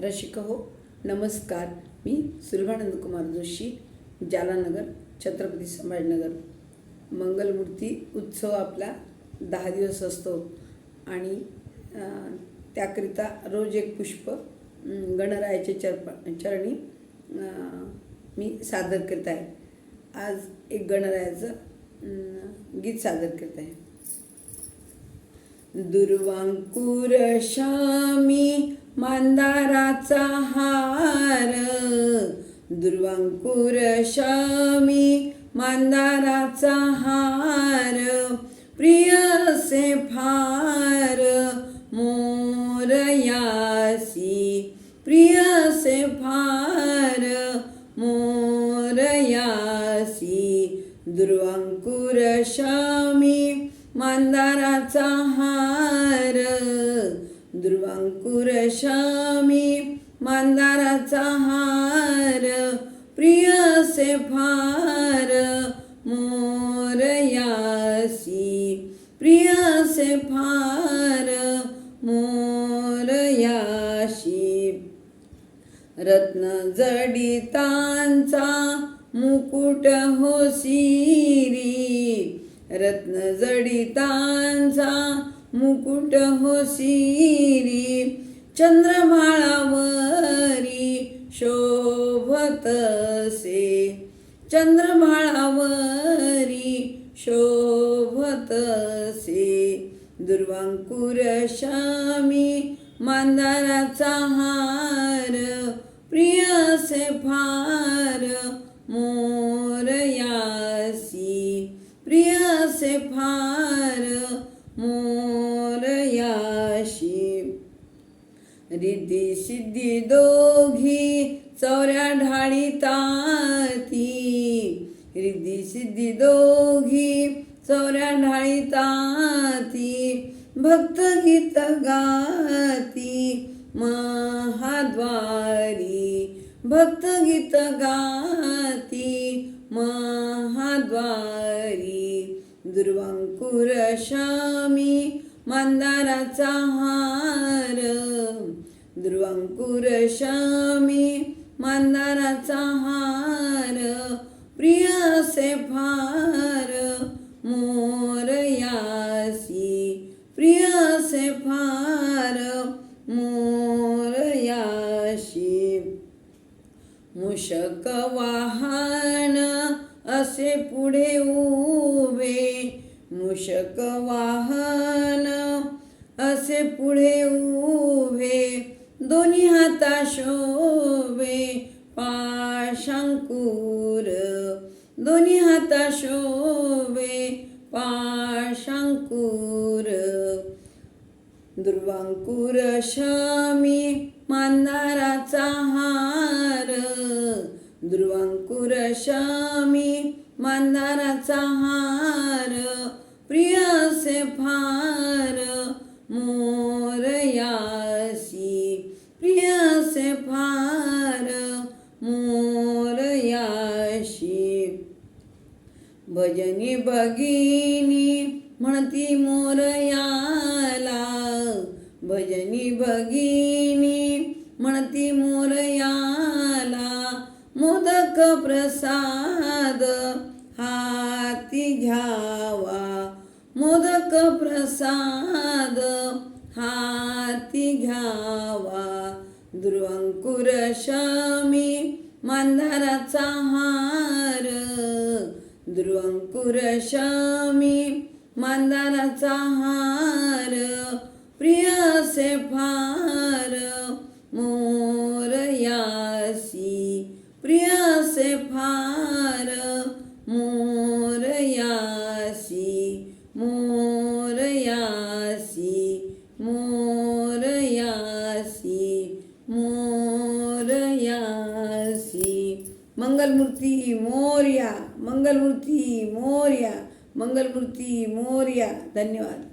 रसिक हो नमस्कार. मी सुलभानंद कुमार जोशी जालानगर छत्रपती संभाजीनगर. मंगलमूर्ती उत्सव आपला दहा दिवस असतो आणि त्याकरिता रोज एक पुष्प गणरायाचे चरप चरणी मी सादर करत आहे. आज एक गणरायाचं गीत सादर करत आहे. दुर्वांकुर शामी मांदाराचा हार. दुर्वंकुर शामी मांदाराचा हार. प्रियसे फार मोरयासी प्रियसे फार मोरयासी दुर्वंकुर शामी मांदाराचा हार. दुर्वांकुर शामी मांदाराचा हार प्रिय से फार मोरयासी प्रियसे फार मोरयाशी रत्न जडितांचा मुकुट होसिरी रत्न जडितांचा मुकुट होसिरी चंद्रभाळावरी शोभतसे चंद्रभाळावरी शोभतसे दुर्वांकुर शामी मांदाराचा हार प्रियसे फार मोरयासी. प्रियसे फार मोरयाशी रिद्धी सिद्धी दोघी चौऱ्या ढाळीताती रिद्धी सिद्धी दोघी चौऱ्या ढाळीताती भक्त गीत गाती. महाद्वारी भक्त गीत गाती. महाद्वारी दुर्वांकुरशामी मंदाराचा हार. दुर्वांकुरशामी मंदाराचा हार. प्रियसे फार मोरयासी प्रियसे फार मोरयाशी मुशक वाहन असे पुढे उभे मुशक वाहन. असे पुढे उभे दोन्ही हाता शोभे पाशांकुर. दोन्ही हाता शोभे पाशांकुर. दुर्वांकुर शमी मांदाराचा हार. ध्रुवंकुर श्यामी मांदाराचा हार प्रियसे फार मोरयासी प्रियसे फार मोरयाशी. भजनी भगिनी म्हणती मोरयाला भजनी भगिनी प्रसाद हाती घ्यावा. मोदक प्रसाद हाती घ्यावा. दुर्वांकुर शमी मांधाराचा हार. दुर्वांकुर शमी मांदाराचा हार. प्रियसे फार मोरयासी मंगलमूर्ती मोर्या मंगलमूर्ती मोर्या मंगलमूर्ती मोर्या धन्यवाद